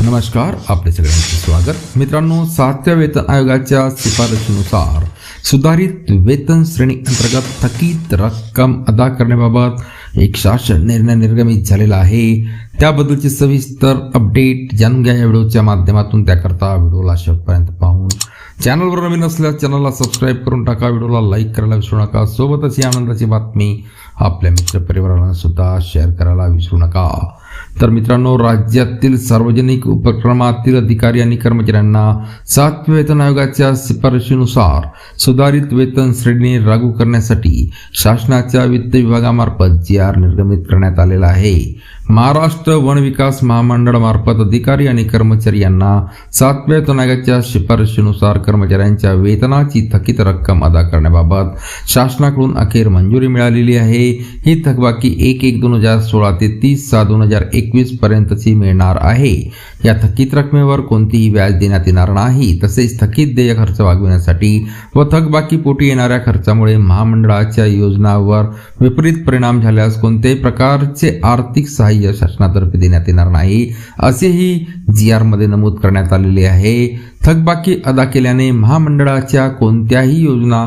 नमस्कार आपले सगळ्यांचे स्वागत. मित्रांनो सातव्या वेतन आयोगाच्या शिफारशीनुसार सुधारित वेतन श्रेणी अंतर्गत थकीत रक्कम अदा करण्याबाबत एक शासन निर्णय निर्गमित झालेला आहे. त्याबद्दलचे सविस्तर अपडेट जाणून घ्या या व्हिडिओच्या माध्यमातून त्याकरता व्हिडिओला शेवटपर्यंत पाहून चॅनलवर नवीन असल्यास चॅनलला सबस्क्राईब करून टाका व्हिडिओला लाईक करायला विसरू नका सोबतच ही आनंदाची बातमी आपल्या मित्रपरिवाराला सुद्धा शेअर करायला विसरू नका. तर मित्रांनो राज्यातील सार्वजनिक उपक्रमातील अधिकारी आणि कर्मचाऱ्यांना सातव्या वेतन आयोगाच्या शिफारशीनुसार सुधारित वेतन श्रेणी लागू करण्यासाठी शासनाच्या वित्त विभागामार्फत जी आर निर्गमित करण्यात आलेला आहे. महाराष्ट्र वन विकास महामंडळामार्फत अधिकारी आणि कर्मचारी यांना सातव्या वेतन आयोगाच्या शिफारशीनुसार कर्मचाऱ्यांच्या वेतनाची थकीत रक्कम अदा करण्याबाबत शासनाकडून अखेर मंजुरी मिळालेली आहे. ही थकबाकी एक एक दोन हजार सोळा ते तीस सहा दोन हजार एक एकवीस पर्यंतची मिळणार आहे. या थकीत रकमेवर कोणतीही व्याज देण्यात येणार नाही. तसेच थकीत देय खर्च वागविण्यासाठी व थकबाकी पोटी येणाऱ्या खर्चामुळे महामंडळाच्या योजनावर विपरीत परिणाम झाल्यास कोणत्याही प्रकारचे आर्थिक सहाय्य शासनातर्फे देण्यात येणार नाही असेही जी आरमध्ये नमूद करण्यात आलेले आहे. थकबाकी अदा केल्याने महामंडळाच्या कोणत्याही योजना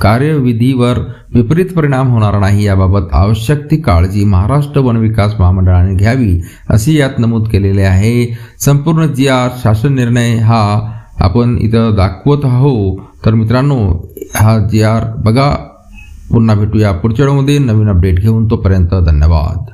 कार्यविधीवर विपरीत परिणाम होणार नाही. याबाबत आवश्यक ती काळजी महाराष्ट्र वन विकास महामंडळाने घ्यावी असे यात नमूद केलेले आहे. संपूर्ण जी आर शासन निर्णय हा आपण इथं दाखवत आहो तर मित्रांनो हा जी आर बघा. पुन्हा भेटूया पुढच्या वेळेमध्ये नवीन अपडेट घेऊन तोपर्यंत धन्यवाद.